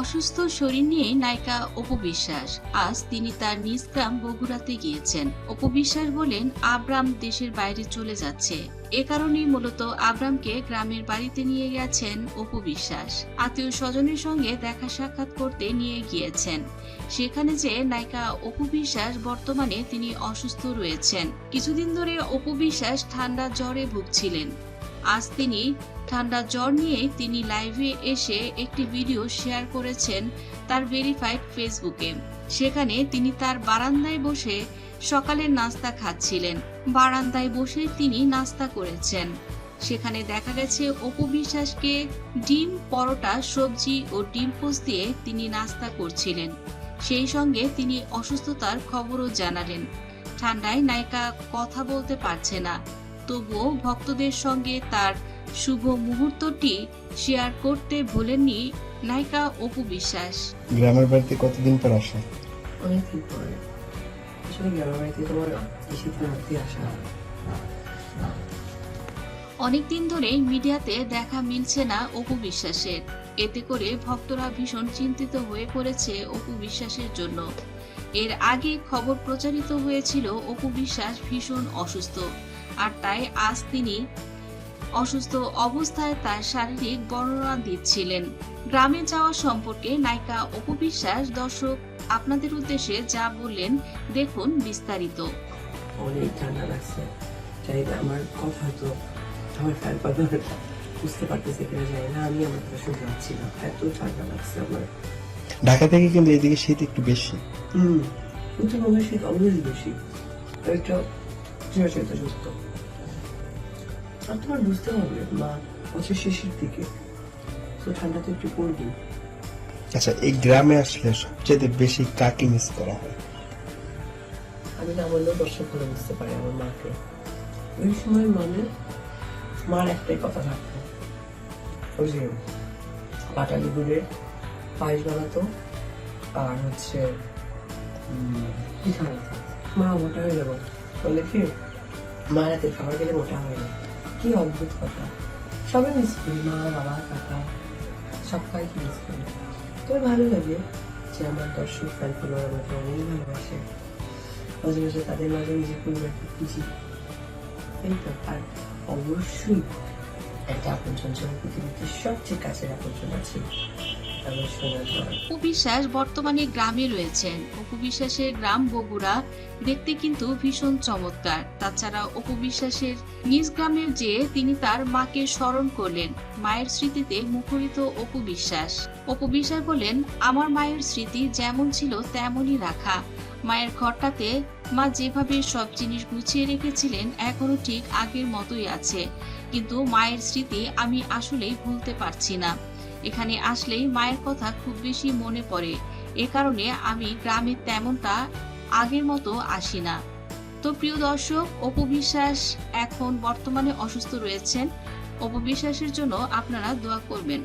অসুস্থ শরীর নিয়ে নায়িকা অপু বিশ্বাস। আজ তিনি তার নিজ গ্রাম বগুড়াতে গিয়েছেন। অপু বিশ্বাস বলেন, আব্রাম দেশের বাইরে চলে যাচ্ছে। এ কারণেই মূলত আব্রামকে গ্রামের বাড়িতে নিয়ে গেছেন অপু বিশ্বাস। আত্মীয় স্বজনের সঙ্গে দেখা সাক্ষাৎ করতে নিয়ে গিয়েছেন। সেখানে যে নায়িকা অপু বিশ্বাস বর্তমানে তিনি অসুস্থ রয়েছেন। কিছুদিন ধরে অপু বিশ্বাস ঠান্ডা জ্বরে ভুগছিলেন। আজ তিনি ঠান্ডা জ্বর নিয়ে তিনি লাইভে এসে একটি ভিডিও শেয়ার করেছেন তার ভেরিফাইড ফেসবুকে। সেখানে তিনি তার বারান্দায় বসে সকালের নাস্তা খাচ্ছিলেন। বারান্দায় বসে তিনি নাস্তা করেছেন। সেখানে দেখা গেছে, অপু বিশ্বাসকে ডিম, পরোটা, সবজি ও ডিম পোস্ট দিয়ে তিনি নাস্তা করছিলেন। সেই সঙ্গে তিনি অসুস্থতার খবরও জানালেন। ঠান্ডায় নায়িকা কথা বলতে পারছে না। তবুও ভক্তদের সঙ্গে তার শুভ মুহূর্তটি শেয়ার করতে ভোলেননি নায়িকা অপু বিশ্বাস। গ্রামের বাড়িতে কতদিন পর আসে? অনেকদিন পরে। আসলে গ্রামের বাড়িতে তোমার এই শীতের আসা অনেকদিন ধরেই মিডিয়াতে দেখা মিলছে না অপু বিশ্বাসের। এতে করে ভক্তরা ভীষণ চিন্তিত হয়ে পড়েছে অপু বিশ্বাসের জন্য। এর আগে খবর প্রচারিত হয়েছিল অপু বিশ্বাস ভীষণ অসুস্থ। আর তাই আজ তিনি অসুস্থ অবস্থায় তার শারীরিক বর্ণনা দিচ্ছিলেন। গ্রামে যাওয়া সম্পর্কে নায়িকা অপু বিশ্বাস দর্শক আপনাদের উদ্দেশ্যে যা বললেন দেখুন বিস্তারিত। অনেক ঠান্ডা লাগছে। চাই আমার কথা হয়তো। আমার ফ্যান পাবে বুঝতে পারতেছে কিনা জানি না। আমি আমার কথা শুনতে পাচ্ছি না। এত ঠান্ডা লাগছে আমার। ঢাকা থেকে কিন্তু এদিকে শীত একটু বেশি। হুম উত্তরবঙ্গের শীত অবশ্যই বেশি। এটা চিরাচরিত সত্য আর তোমার বুঝতে হবে মা বছর শেষের দিকে। তো ঠান্ডা তো একটু পড়বে। আচ্ছা এই গ্রামে আসলে সবচেয়ে বেশি কাকে মিস করা হয়? আমি না বললেও দর্শক ভালো বুঝতে পারে আমার মাকে। ওই সময় মানে মার একটাই কথা থাকতো। ওই যে পাটালি গুড়ে পায়েস বানাতো আর হচ্ছে উম, পিঠা বানাতো। মা মোটা হয়ে যাব। বললে কি মায়ের হাতে খাবার গেলে মোটা হয় না কি অদ্ভুত কথা। সবাই মিস করি, মা, বাবা, কাকা সবাইকে মিস করি। তবে ভালো লাগে যে আমার দর্শক ফ্যান ফলোয়ার আমাকে অনেক ভালোবাসে। মাঝে মাঝে তাদের মাঝে নিজের পরিবারকে খুঁজি এই তো, আর অবশ্যই একটা আপনজন যেমন পৃথিবীতে সবচেয়ে কাছের আপনজন আছে। অপু বিশ্বাস বর্তমানে গ্রামে রয়েছেন। অপু বিশ্বাসের গ্রাম বগুড়া। দেখতে কিন্তু ভীষণ চমৎকার। তাছাড়া অপু বিশ্বাসের নিজ গ্রামের যে তিনি তার মাকে স্মরণ করলেন, মায়ের স্মৃতিতে মুখরিত অপু বিশ্বাস। অপু বিশ্বাস বলেন, আমার মায়ের স্মৃতি যেমন ছিল তেমনই রাখা। মায়ের ঘরটাতে মা যেভাবে সব জিনিস গুছিয়ে রেখেছিলেন, এখনও ঠিক আগের মতোই আছে। কিন্তু মায়ের স্মৃতি আমি আসলেই ভুলতে পারছি না। এখানে আসলেই মায়ের কথা খুব বেশি মনে পড়ে। এ কারণে আমি গ্রামে তেমনটা আগের মতো আসি না। তো প্রিয় দর্শক, অপু বিশ্বাস এখন বর্তমানে অসুস্থ রয়েছেন। অপু বিশ্বাসের জন্য আপনারা দোয়া করবেন।